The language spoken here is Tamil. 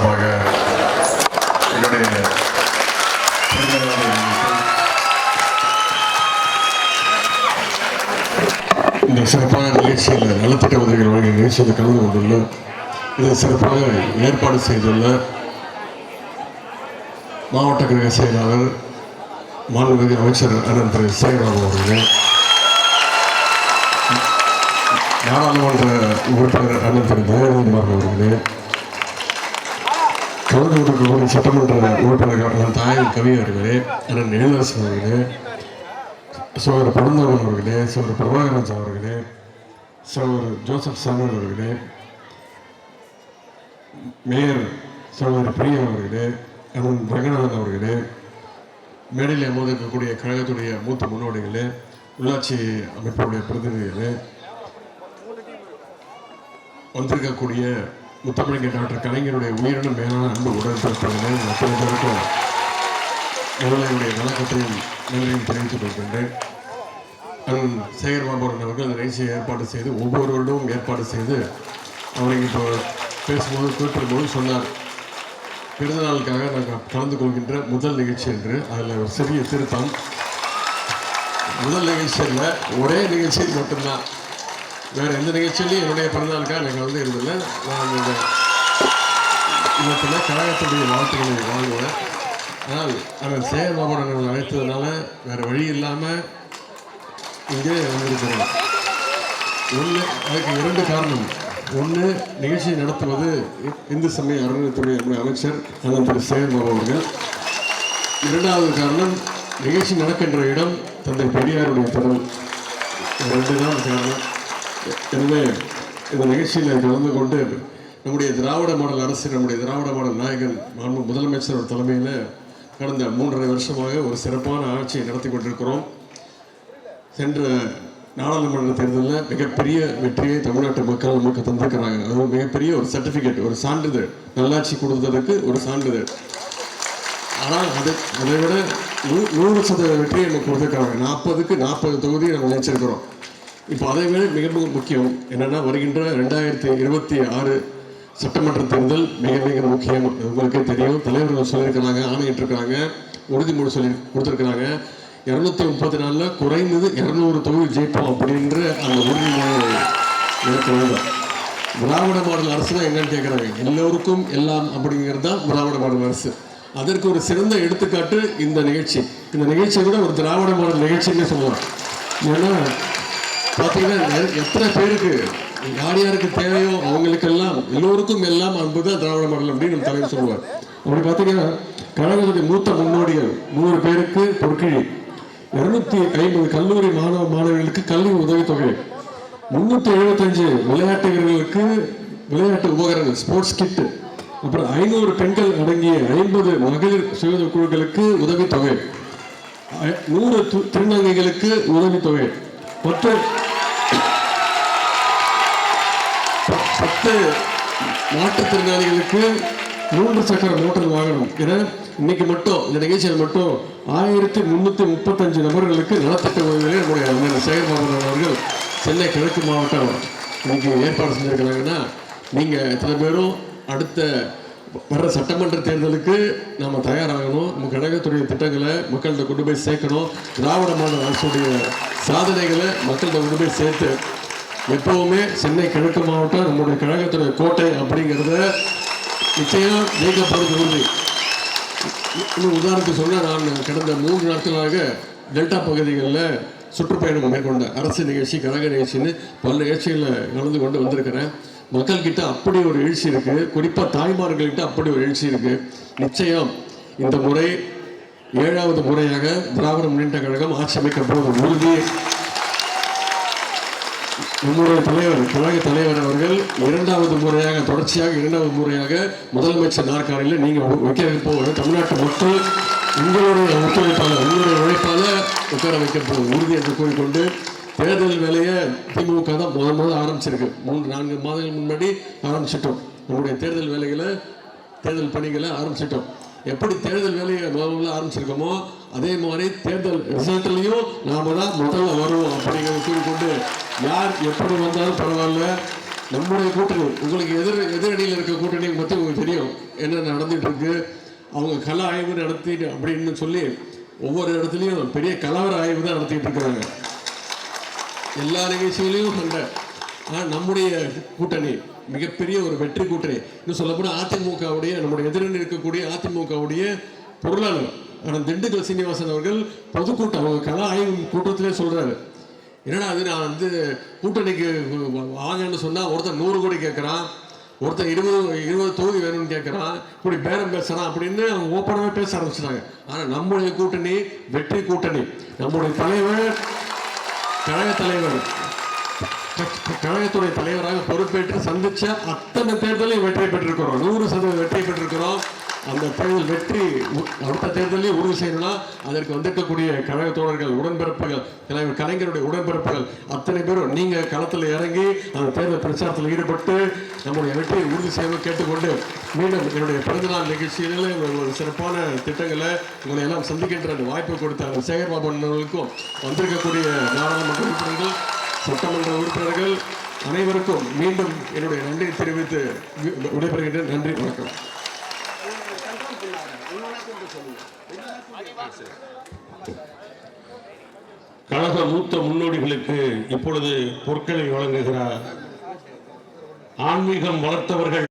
சார்பாக இந்த சிறப்பான நிகழ்ச்சியில் நலத்திட்ட உதவிகள் வழங்கிய நிகழ்ச்சியில் கலந்து கொண்டுள்ள இதை சிறப்பாக ஏற்பாடு செய்துள்ள மாவட்ட கழக செயலாளர் மாண்புமிகு அமைச்சர் அண்ணன் திரு சேகராம் அவர்களே. நாடாளுமன்ற உறுப்பினர் அண்ணன் திரு தயானந்தமார் அவர்களே. கலந்து சட்டமன்ற உறுப்பினர் அண்ணன் தாயன் கவி அவர்களே அண்ணன் எழிலரசன் அவர்களே சோதர் பரந்தாமன் அவர்களே சோதர் பிரபாகரன் அவர்களே சோதர் ஜோசப் சாமுவல் அவர்களே மேயர் சோதர் பிரியா அவர்களே அண்ணன் ரங்கநாதன் அவர்களே மேடையில் அமர்ந்திருக்கக்கூடிய கழகத்துடைய மூத்த முன்னோடிகளே உள்ளாட்சி அமைப்புடைய பிரதிநிதிகளே வந்திருக்கக்கூடிய முத்தமிழங்க டாக்டர் கலைஞருடைய உயிரின மேலான அன்பு உடன்பிறப்பினர் அத்தனை பேருக்கும் முதலையுடைய வணக்கத்தையும் நன்றியும் தெரிவித்துக் கொள்கின்றேன். சேகர் பாபுரன் அவர்கள் நிகழ்ச்சியை ஏற்பாடு செய்து ஒவ்வொரு வருடமும் ஏற்பாடு செய்து அவரை இப்போ பேசும்போது குறிப்பிடும்போது சொன்னார். பிறந்த நாளுக்காக நாங்கள் கலந்து கொள்கின்ற முதல் நிகழ்ச்சி என்று. அதில் ஒரு சிறிய திருத்தம். முதல் நிகழ்ச்சியில் ஒரே நிகழ்ச்சி மட்டும்தான். வேறு எந்த நிகழ்ச்சியிலையும் என்னுடைய பிறந்தநாளுக்காக நான் வந்து இருந்ததில்லை நான் இந்த இவற்றில் கழகத்துடைய வாழ்த்துக்களை வாழ்வேன் ஆனால் அவர் சேவை பாபுரன் அவர்கள் அழைத்ததுனால வேறு வழி இல்லாமல் இங்கே வந்திருக்கிறேன். ஒன்று அதுக்கு இரண்டு காரணம். ஒன்று நிகழ்ச்சியை நடத்துவது இந்து சமய அறநிலையத்துறை அமைச்சர் அண்ணன் திரு சேகர் அவர்கள். இரண்டாவது காரணம் நிகழ்ச்சி நடக்கின்ற இடம் தந்தை பெரியாருடைய திறன் ரெண்டு தான் காரணம். எனவே இந்த நிகழ்ச்சியில் கலந்து கொண்டு நம்முடைய திராவிட மாடல் அரசு நம்முடைய திராவிட மாடல் நாயகன் மாண்பு முதலமைச்சர் தலைமையில் கடந்த மூன்றரை வருஷமாக ஒரு சிறப்பான ஆட்சியை நடத்தி கொண்டிருக்கிறோம். சென்ற நாடாளுமன்ற தேர்தலில் மிகப்பெரிய வெற்றியை தமிழ்நாட்டு மக்கள் நமக்கு தந்திருக்கிறாங்க. அது மிகப்பெரிய ஒரு சர்டிஃபிகேட் ஒரு சான்றிதழ் நல்லாட்சி கொடுத்ததுக்கு ஒரு சான்றிதழ். ஆனால் அது அதை விட நூறு சதவீத வெற்றியை நம்ம கொடுத்துருக்காங்க நாற்பதுக்கு நாற்பது தொகுதி நம்ம நினைச்சிருக்கிறோம். இப்போ அதை விட மிக மிக முக்கியம் என்னென்னா வருகின்ற ரெண்டாயிரத்தி இருபத்தி ஆறு சட்டமன்ற தேர்தல் மிக மிக முக்கியம். உங்களுக்கே தெரியும். தலைவர்கள் சொல்லியிருக்கிறாங்க ஆணையிட்டிருக்கிறாங்க உறுதிமொழி சொல்லி கொடுத்துருக்குறாங்க. இரநூத்தி முப்பத்தி நாலில் குறைந்தது இரநூறு தொகுதி ஜெயிப்போம் அப்படின்ற அந்த உறுதிமொழி இருக்கிறது திராவிட மாடல் அரசு தான் என்னன்னு கேட்குறாங்க. எல்லோருக்கும் எல்லாம் அப்படிங்கிறது தான் திராவிட மாடல் அரசு. அதற்கு ஒரு சிறந்த எடுத்துக்காட்டு இந்த நிகழ்ச்சி. இந்த நிகழ்ச்சியை கூட ஒரு திராவிட மாடல் நிகழ்ச்சின்னு சொல்லலாம் ஏன்னா பார்த்தீங்கன்னா எத்தனை பேருக்கு யார் யாருக்கு தேவையோ அவங்களுக்கெல்லாம் எல்லோருக்கும் எல்லாம் அன்பு தான் திராவிட மண்டலம் அப்படின்னு நம்ம தலைவர் சொல்லுவார். அப்படி பார்த்தீங்கன்னா கழகத்துடைய மூத்த முன்னோடிகள் நூறு பேருக்கு பொற்கிழி. இருநூத்தி ஐம்பது கல்லூரி மாணவ மாணவிகளுக்கு கல்வி உதவித்தொகை. முன்னூத்தி எழுபத்தஞ்சு விளையாட்டு வீரர்களுக்கு விளையாட்டு உபகரணங்கள் ஸ்போர்ட்ஸ் கிட் அப்புறம் ஐநூறு பெண்கள் அடங்கிய ஐம்பது மகளிர் சுய குழுக்களுக்கு உதவித்தொகை. நூறு திருநங்கைகளுக்கு உதவித்தொகை. மற்ற ப- பத்து மாற்றுத்திறனாளிகளுக்கு மூன்று சக்கர மோட்டார் வாகனம் என இன்னைக்கு மட்டும் இந்த நிகழ்ச்சியில் மட்டும் ஆயிரத்தி முந்நூற்றி முப்பத்தஞ்சு நபர்களுக்கு நலத்திட்ட உதவிகளை நம்முடைய அண்ணன் சேகர்பாபு அவர்கள் சென்னை கிழக்கு மாவட்டம் இன்னைக்கு ஏற்பாடு செஞ்சிருக்கிறாங்கன்னா நீங்கள் எத்தனை பேரும் அடுத்த வர்ற சட்டமன்ற தேர்தலுக்கு நாம் தயாராகணும். நம்ம கழகத்துடைய திட்டங்களை மக்கள்கிட்ட கொண்டு போய் சேர்க்கணும். திராவிட மாநில அரசுடைய சாதனைகளை மக்கள்கிட்ட கொண்டு போய் சேர்த்து எப்பவுமே சென்னை கிழக்கு மாவட்டம் நம்முடைய கழகத்துடைய கோட்டை அப்படிங்கிறத நிச்சயம் ஜெயிக்கப்படுறது உறுதி இன்னும் உதாரணத்துக்கு சொன்னால் நான் கடந்த மூன்று நாட்களாக டெல்டா பகுதிகளில் சுற்றுப்பயணம் மேற்கொண்ட அரசு நிகழ்ச்சி கழக நிகழ்ச்சின்னு பல நிகழ்ச்சிகளில் கலந்து கொண்டு வந்திருக்கிறேன். மக்கள்கிட்ட அப்படி ஒரு எழுச்சி இருக்குது குறிப்பாக தாய்மார்கள்கிட்ட அப்படி ஒரு எழுச்சி இருக்குது நிச்சயம் இந்த முறை ஏழாவது முறையாக திராவிட முன்னேற்ற கழகம் ஆட்சி அமைக்க போவது உறுதி. நம்முடைய தலைவர் கழக தலைவர் அவர்கள் இரண்டாவது முறையாக தொடர்ச்சியாக இரண்டாவது முறையாக முதலமைச்சர் நாற்காலியில் நீங்கள் வைக்க போவது தமிழ்நாட்டு மக்கள் உங்களுடைய ஒத்துழைப்பாளர் உங்களுடைய உழைப்பால உட்கார வைக்க போகும் உறுதி என்று கூறிக்கொண்டு தேர்தல் வேலையை திமுக தான் முதல் முதல் ஆரம்பிச்சிருக்கு. மூன்று நான்கு மாதங்கள் முன்னாடி ஆரம்பிச்சிட்டோம். நம்முடைய தேர்தல் வேலைகளை தேர்தல் பணிகளை ஆரம்பிச்சிட்டோம். எப்படி தேர்தல் வேலையை முதல்ல ஆரம்பிச்சிருக்கோமோ அதே மாதிரி தேர்தல் ரிசல்ட்லையும் நாம தான் முதல்ல வருவோம் அப்படிங்கிறத கூறிக்கொண்டு யார் எப்படி வந்தாலும் பரவாயில்ல. நம்முடைய கூட்டணி உங்களுக்கு எதிர் எதிரணியில் இருக்க கூட்டணி பற்றி உங்களுக்கு தெரியும். என்ன நடந்துட்டு இருக்கு அவங்க கல ஆய்வு நடத்திட்டு அப்படின்னு சொல்லி ஒவ்வொரு இடத்துலையும் பெரிய கலவர ஆய்வு தான் நடத்திட்டு இருக்கிறாங்க எல்லா நிகழ்ச்சிகளையும் சண்டை ஆனால் நம்முடைய கூட்டணி மிகப்பெரிய ஒரு வெற்றி கூட்டணி இன்னும் சொல்லப்போனால் அதிமுகவுடைய நம்முடைய எதிரில் இருக்கக்கூடிய அதிமுகவுடைய பொருளாளர் ஆனால் திண்டுக்கல் சீனிவாசன் அவர்கள் பொதுக்கூட்டம் அவங்க கலா ஆய்வு கூட்டத்திலே சொல்கிறாரு என்னடா அது நான் வந்து கூட்டணிக்கு வாங்கன்னு சொன்னால் ஒருத்தன் நூறு கோடி கேட்குறான் ஒருத்தன் இருபது இருபது தொகுதி வேணும்னு கேட்குறான் இப்படி பேரம் பேசுகிறான் அப்படின்னு அவங்க ஓப்பனாகவே பேச ஆரம்பிச்சிட்டாங்க. ஆனால் நம்முடைய கூட்டணி வெற்றி கூட்டணி. நம்முடைய தலைவர் கழக தலைவர் கழகத்துடைய தலைவராக பொறுப்பேற்று சந்திச்ச அத்தனை தேர்தலையும் வெற்றி பெற்றிருக்கிறோம். நூறு சதவீதம் வெற்றி பெற்றிருக்கிறோம். அந்த தேர்தல் வெற்றி அடுத்த தேர்தலையும் உறுதி செய்யணும்னா அதற்கு வந்திருக்கக்கூடிய கழக தோழர்கள் உடன்பிறப்புகள் தலைவர் கலைஞருடைய உடன்பிறப்புகள் அத்தனை பேரும் நீங்கள் களத்தில் இறங்கி அந்த தேர்தல் பிரச்சாரத்தில் ஈடுபட்டு நம்முடைய வெற்றியை உறுதி செய்ய கேட்டுக்கொண்டு மீண்டும் என்னுடைய பிறந்தநாள் நிகழ்ச்சிகளில் ஒரு சிறப்பான திட்டங்களை உங்களை எல்லாம் சந்திக்கின்ற அந்த வாய்ப்பு கொடுத்த அந்த சேகர்பாபு அவர்களுக்கும் வந்திருக்கக்கூடிய நாடாளுமன்ற உறுப்பினர்கள் சட்டமன்ற உறுப்பினர்கள் அனைவருக்கும் மீண்டும் என்னுடைய நன்றியை தெரிவித்து விடைபெறுகின்றேன். நன்றி வணக்கம். கழக மூத்த முன்னோடிகளுக்கு இப்பொழுது பொற்களை வழங்குகிறார். ஆன்மீகம் வளர்த்தவர்கள்